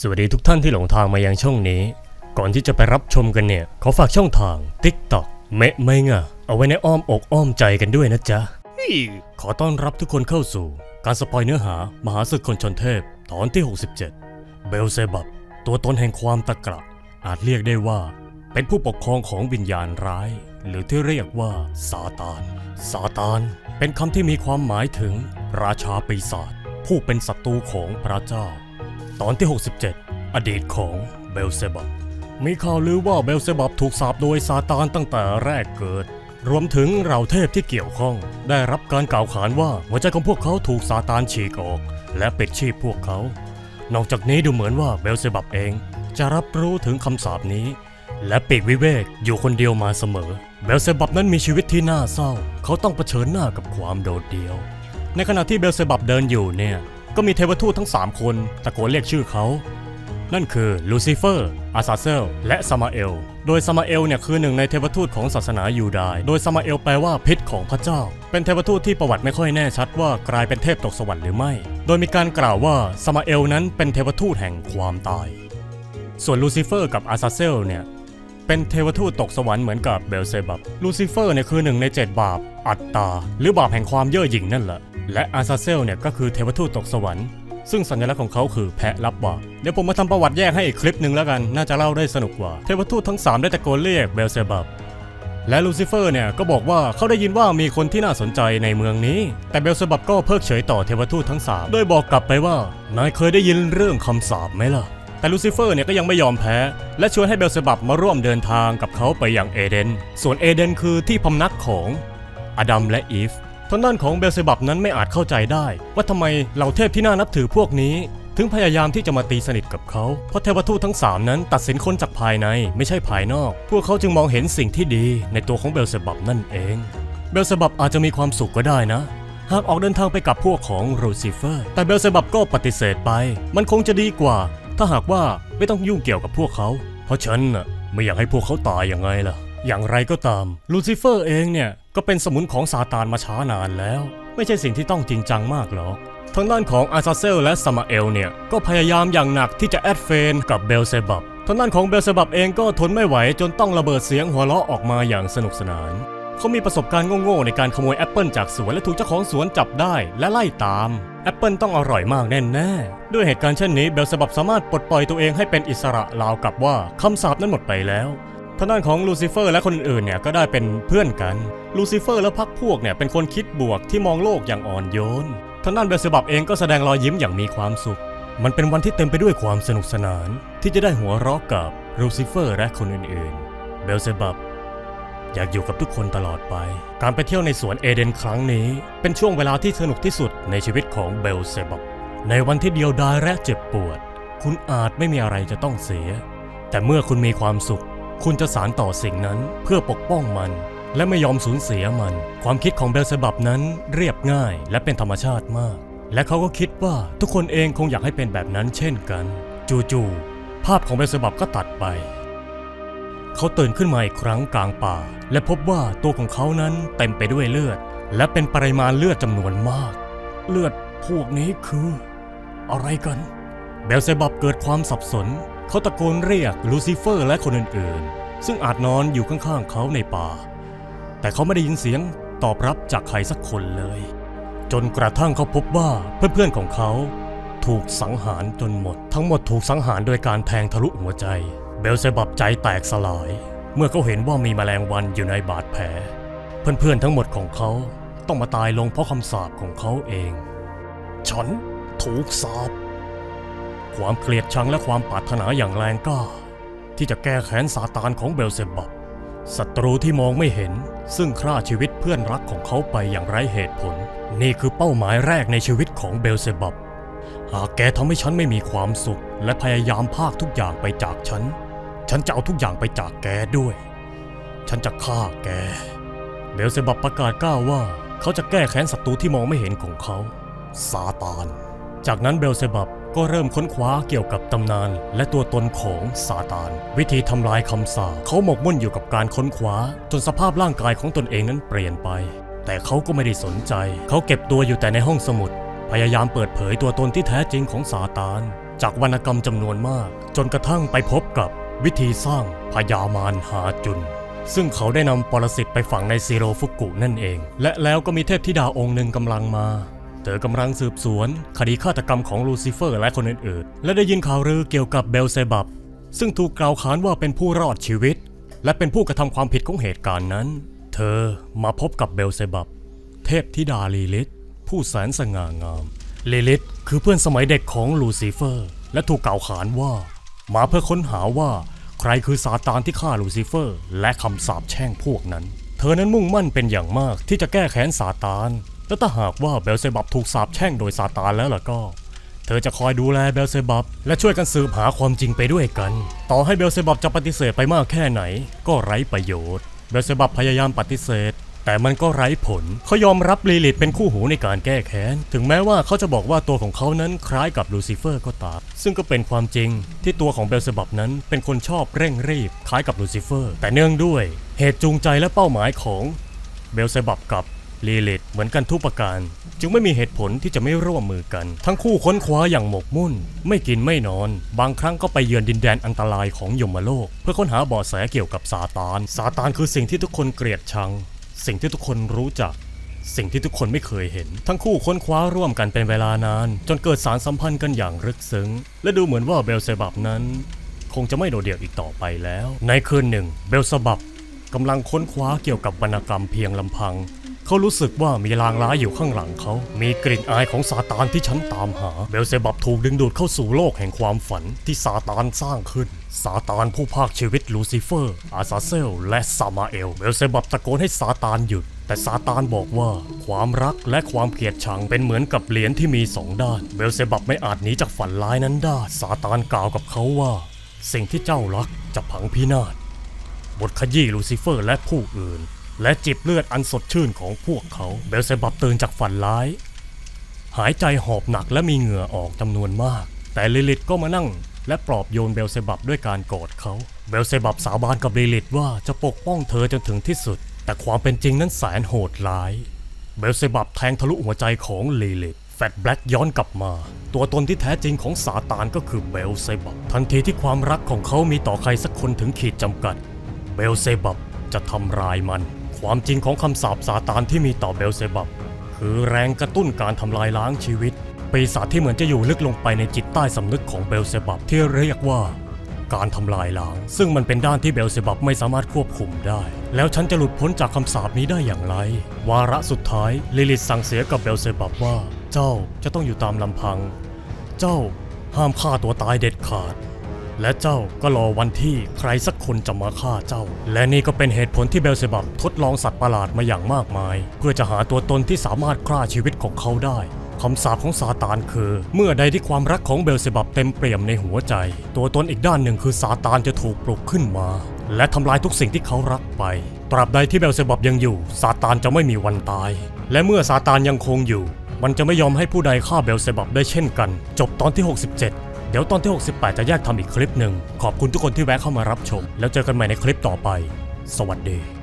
สวัสดีทุกท่านที่หลงทางมายังช่องนี้ ก่อนที่จะไปรับชมกันเนี่ย ขอฝากช่องทาง TikTok เมะเมงอะเอาไว้ในอ้อมอกอ้อมใจกันด้วยนะจ๊ะฮี่ขอต้อนรับทุกคนเข้าสู่ การสปอยเนื้อหามหาศึกคนชนเทพ ตอนที่ 67 เบลเซบับ ตัวตนแห่งความตะกระอาจเรียกได้ว่า เป็นผู้ปกครองของวิญญาณร้าย หรือที่เรียกว่าซาตานซาตาน เป็นคำที่มีความหมายถึง ราชาปีศาจผู้เป็นศัตรูของพระเจ้า ตอนที่ 67 อดีตของเบลเซบับมีข่าวลือว่าเบลเซบับถูกสาปโดยซาตานตั้งแต่แรกเกิด รวมถึงเหล่าเทพที่เกี่ยวข้อง ได้รับการกล่าวขานว่าหัวใจของพวกเขาถูกซาตานฉีกออก และปิดชีพพวกเขา นอกจากนี้ดูเหมือนว่าเบลเซบับเองจะรับรู้ถึงคำสาปนี้ และปีกวิเวกอยู่คนเดียวมาเสมอ เบลเซบับนั้นมีชีวิตที่น่าเศร้า เขาต้องเผชิญหน้ากับความโดดเดี่ยว ในขณะที่เบลเซบับเดินอยู่เนี่ย ก็มีเทวทูตทั้ง 3 คนตะโกนเรียกชื่อเขา นั่นคือลูซิเฟอร์ อาซาเซล และซามาเอล โดยซามาเอลเนี่ยคือหนึ่งในเทวทูตของศาสนายูดาย โดยซามาเอลแปลว่าพิษของพระเจ้า เป็นเทวทูตที่ประวัติไม่ค่อยแน่ชัดว่ากลายเป็นเทพตกสวรรค์หรือไม่ โดยมีการกล่าวว่าซามาเอลนั้นเป็นเทวทูตแห่งความตาย ส่วนลูซิเฟอร์กับอาซาเซลเนี่ย เป็นเทวทูตตกสวรรค์เหมือนกับเบลเซบับ ลูซิเฟอร์เนี่ยคือหนึ่งใน7บาป อัตตา หรือบาปแห่งความเย่อหยิ่งนั่นแหละ และอาซาเซลเนี่ยก็คือเทวทูตตกสวรรค์ซึ่งสัญลักษณ์ของเขาคือแพะรับบาปเดี๋ยวผมมาทำประวัติแยกให้อีกคลิปหนึ่งแล้วกัน น่าจะเล่าได้สนุกกว่า เทวทูตทั้ง 3 ได้ตะโกนเรียกเบลเซบับ และลูซิเฟอร์เนี่ยก็บอกว่าเขาได้ยินว่ามีคนที่น่าสนใจในเมืองนี้ แต่เบลเซบับก็เพิกเฉยต่อเทวทูตทั้งสามโดยบอกกลับไปว่า นายเคยได้ยินเรื่องคำสาปไหมล่ะ แต่ลูซิเฟอร์เนี่ยก็ยังไม่ยอมแพ้ และชวนให้เบลเซบับมาร่วมเดินทางกับเขาไปยังเอเดน ส่วนเอเดนคือที่พำนักของอดัมและอีฟทางด้านของเบลเซบับนั้นไม่อาจเข้าใจได้ ว่าทำไมเหล่าเทพที่น่านับถือพวกนี้ ถึงพยายามที่จะมาตีสนิทกับเขา เพราะเทวทูตทั้ง 3 นั้นตัดสินคนจากภายในไม่ใช่ภายนอก พวกเขาจึงมองเห็นสิ่งที่ดีในตัวของเบลเซบับนั่นเอง เบลเซบับอาจจะมีความสุขก็ได้นะหากออกเดินทางไปกับพวกของรูซิเฟอร์ แต่เบลเซบับก็ปฏิเสธไป มันคงจะดีกว่า ถ้าหากว่าไม่ต้องยุ่งเกี่ยวกับพวกเขา เพราะฉันน่ะไม่อยากให้พวกเขาตายยังไงล่ะ อย่างไรก็ตาม ลูซิเฟอร์เองเนี่ยก็เป็นสมุนของซาตานมาช้านานแล้ว ไม่ใช่สิ่งที่ต้องจริงจังมากหรอกทางด้านของอาซาเซลและซามาเอลเนี่ยก็พยายามอย่างหนักที่จะแอดเฟนกับเบลเซบับทางด้านของเบลเซบับเองก็ทนไม่ไหวจนต้องระเบิดเสียงหัวเราะออกมาอย่างสนุกสนาน เขามีประสบการณ์โง่ๆในการขโมยแอปเปิลจากสวนและถูกเจ้าของสวนจับได้และไล่ตาม แอปเปิลต้องอร่อยมากแน่ๆ ด้วยเหตุการณ์เช่นนี้เบลเซบับสามารถปลดปล่อยตัวเองให้เป็นอิสระราวกับว่าคำสาปนั้นหมดไปแล้วทางด้านของลูซิเฟอร์และคนอื่นๆเนี่ยก็ได้เป็นเพื่อนกัน ลูซิเฟอร์และพักพวกเนี่ยเป็นคนคิดบวกที่มองโลกอย่างอ่อนโยนทางด้านเบลเซบับเองก็แสดงรอยยิ้มอย่างมีความสุข มันเป็นวันที่เต็มไปด้วยความสนุกสนาน ที่จะได้หัวเราะกับลูซิเฟอร์และคนอื่นๆ เบลเซบับ อยากอยู่กับทุกคนตลอดไป การไปเที่ยวในสวนเอเดนครั้งนี้ เป็นช่วงเวลาที่สนุกที่สุดในชีวิตของเบลเซบับในวันที่เดียวดายและเจ็บปวด คุณอาจไม่มีอะไรจะต้องเสีย แต่เมื่อคุณมีความสุข คุณจะสารต่อสิ่งนั้นเพื่อปกป้องมัน และไม่ยอมสูญเสียมัน ความคิดของเบลเซบับนั้นเรียบง่ายและเป็นธรรมชาติมาก และเขาก็คิดว่าทุกคนเองคงอยากให้เป็นแบบนั้นเช่นกัน จู่ๆภาพของเบลเซบับก็ตัดไป เขาตื่นขึ้นมาอีกครั้งกลางป่า และพบว่าตัวของเขานั้นเต็มไปด้วยเลือด และเป็นปริมาณเลือดจำนวนมาก เลือดพวกนี้คือ อะไรกัน เบลเซบับเกิดความสับสน เขาตะโกนเรียกลูซิเฟอร์และคนอื่นๆ ซึ่งอาจนอนอยู่ข้างๆเขาในป่า แต่เขาไม่ได้ยินเสียงตอบรับจากใครสักคนเลย จนกระทั่งเขาพบว่าเพื่อนๆของเขาถูกสังหารจนหมด ทั้งหมดถูกสังหารโดยการแทงทะลุหัวใจ เบลเซบับใจแตกสลาย เมื่อเขาเห็นว่ามีแมลงวันอยู่ในบาดแผล เพื่อนๆทั้งหมดของเขาต้องมาตายลงเพราะคำสาปของเขาเอง ฉันถูกสาปความเกลียดชังและความปรารถนาอย่างแรงกล้า ที่จะแก้แค้นซาตานของเบลเซบับศัตรูที่มองไม่เห็น ซึ่งฆ่าชีวิตเพื่อนรักของเขาไปอย่างไร้เหตุผล นี่คือเป้าหมายแรกในชีวิตของเบลเซบับหากแกทำให้ฉันไม่มีความสุข และพยายามพากทุกอย่างไปจากฉัน ฉันจะเอาทุกอย่างไปจากแกด้วย ฉันจะฆ่าแกเบลเซบับประกาศกล้าว่า เขาจะแก้แค้นศัตรูที่มองไม่เห็นของเขา ซาตาน จากนั้นเบลเซบับก็เริ่มค้นคว้าเกี่ยวกับตำนานและตัวตนของซาตาน วิธีทำลายคำสาปเขาหมกมุ่นอยู่กับการค้นคว้า จนสภาพร่างกายของตนเองนั้นเปลี่ยนไป แต่เขาก็ไม่ได้สนใจ เขาเก็บตัวอยู่แต่ในห้องสมุด พยายามเปิดเผยตัวตนที่แท้จริงของซาตาน จากวรรณกรรมจำนวนมาก จนกระทั่งไปพบกับ วิธีสร้างพญามารหาจุน ซึ่งเขาได้นำปรสิตไปฝังในซีโรฟุกุนั่นเอง และแล้วก็มีเทพธิดาองค์หนึ่งกำลังมา เธอกำลังสืบสวน คดีฆาตกรรมของลูซิเฟอร์และคนอื่นๆ และได้ยินข่าวลือเกี่ยวกับเบลเซบับ ซึ่งถูกกล่าวขานว่าเป็นผู้รอดชีวิต และเป็นผู้กระทำความผิดของเหตุการณ์นั้น เธอมาพบกับเบลเซบับ เทพธิดาลีลิธผู้แสนสง่างามลีลิธคือเพื่อนสมัยเด็กของลูซิเฟอร์ และถูกกล่าวขานว่า มาเพื่อค้นหาว่าใครคือซาตานที่ฆ่าลูซิเฟอร์ และคำสาปแช่งพวกนั้น เธอนั้นมุ่งมั่นเป็นอย่างมากที่จะแก้แค้นซาตานและถ้าหากว่าเบลเซบับถูกสาปแช่งโดยซาตานแล้วล่ะก็ เธอจะคอยดูแลเบลเซบับและช่วยกันสืบหาความจริงไปด้วยกัน ต่อให้เบลเซบับจะปฏิเสธไปมากแค่ไหน ก็ไร้ประโยชน์ เบลเซบับพยายามปฏิเสธ แต่มันก็ไร้ผล เขายอมรับลีลิตเป็นคู่หูในการแก้แค้น ถึงแม้ว่าเขาจะบอกว่าตัวของเขานั้นคล้ายกับลูซิเฟอร์ก็ตาม ซึ่งก็เป็นความจริงที่ตัวของเบลเซบับนั้นเป็นคนชอบเร่งรีบ คล้ายกับลูซิเฟอร์ แต่เนื่องด้วย เหตุจูงใจและเป้าหมายของเบลเซบับกับลีลิตเหมือนกันทุกประการ จึงไม่มีเหตุผลที่จะไม่ร่วมมือกัน ทั้งคู่ค้นคว้าอย่างหมกมุ่น ไม่กินไม่นอน บางครั้งก็ไปเยือนดินแดนอันตรายของยมโลก เพื่อค้นหาเบาะแสเกี่ยวกับซาตานซาตานคือสิ่งที่ทุกคนเกลียดชัง สิ่งที่ทุกคนรู้จัก สิ่งที่ทุกคนไม่เคยเห็น ทั้งคู่ค้นคว้าร่วมกันเป็นเวลานาน จนเกิดสารสัมพันธ์กันอย่างลึกซึ้ง และดูเหมือนว่าเบลเซบับนั้น คงจะไม่โดดเดี่ยวอีกต่อไปแล้ว ในคืนหนึ่ง เบลเซบับกำลังค้นคว้าเกี่ยวกับวรรณกรรมเพียงลำพัง เขารู้สึกว่ามีลางร้ายอยู่ข้างหลังเขา มีกลิ่นอายของซาตานที่ฉันตามหา เบลเซบับถูกดึงดูดเข้าสู่โลกแห่งความฝันที่ซาตานสร้างขึ้น ซาตานผู้พากชีวิตลูซิเฟอร์ อาซาเซล และซามาเอล เบลเซบับตะโกนให้ซาตานหยุด แต่ซาตานบอกว่า ความรักและความเกลียดชังเป็นเหมือนกับเหรียญที่มีสองด้าน เบลเซบับไม่อาจหนีจากฝันร้ายนั้นได้ ซาตานกล่าวกับเขาว่า สิ่งที่เจ้ารักจะพังพินาศบทขยี้ลูซิเฟอร์และผู้อื่น และจิบเลือดอันสดชื่นของพวกเขา เบลเซบับตื่นจากฝันร้าย หายใจหอบหนักและมีเหงื่อออกจำนวนมาก แต่ลิลิตก็มานั่ง และปลอบโยนเบลเซบับด้วยการกอดเขา เบลเซบับสาบานกับลิลิตว่าจะปกป้องเธอจนถึงที่สุด แต่ความเป็นจริงนั้นแสนโหดร้าย เบลเซบับแทงทะลุหัวใจของลิลิตแฟตแบล็กย้อนกลับมา ตัวตนที่แท้จริงของซาตานก็คือเบลเซบับทันทีที่ความรักของเขามีต่อใครสักคนถึงขีดจำกัด เบลเซบับจะทำลายมัน ความจริงของคำสาปซาตานที่มีต่อเบลเซบับ คือแรงกระตุ้นการทำลายล้างชีวิต ปีศาจที่เหมือนจะอยู่ลึกลงไปในจิตใต้สำนึกของเบลเซบับที่เรียกว่า การทำลายล้าง ซึ่งมันเป็นด้านที่เบลเซบับไม่สามารถควบคุมได้ แล้วฉันจะหลุดพ้นจากคำสาปนี้ได้อย่างไร วาระสุดท้ายลิลิตสั่งเสียกับเบลเซบับว่า เจ้าจะต้องอยู่ตามลำพัง เจ้าห้ามฆ่าตัวตายเด็ดขาด และเจ้าก็รอวันที่ใครสักคนจะมาฆ่าเจ้า และนี่ก็เป็นเหตุผลที่เบลเซบับทดลองสัตว์ประหลาดมาอย่างมากมาย เพื่อจะหาตัวตนที่สามารถฆ่าชีวิตของเขาได้คำสาปของซาตานคือ เมื่อใดที่ความรักของเบลเซบับเต็มเปี่ยมในหัวใจ ตัวตนอีกด้านหนึ่งคือซาตานจะถูกปลุกขึ้นมา และทำลายทุกสิ่งที่เขารักไป ตราบใดที่เบลเซบับยังอยู่ซาตานจะไม่มีวันตาย และเมื่อซาตานยังคงอยู่ มันจะไม่ยอมให้ผู้ใดฆ่าเบลเซบับได้เช่นกัน จบตอนที่ 67เดี๋ยวตอนที่ 68 จะแยกทำอีกคลิปหนึ่ง ขอบคุณทุกคนที่แวะเข้ามารับชม แล้วเจอกันใหม่ในคลิปต่อไป สวัสดี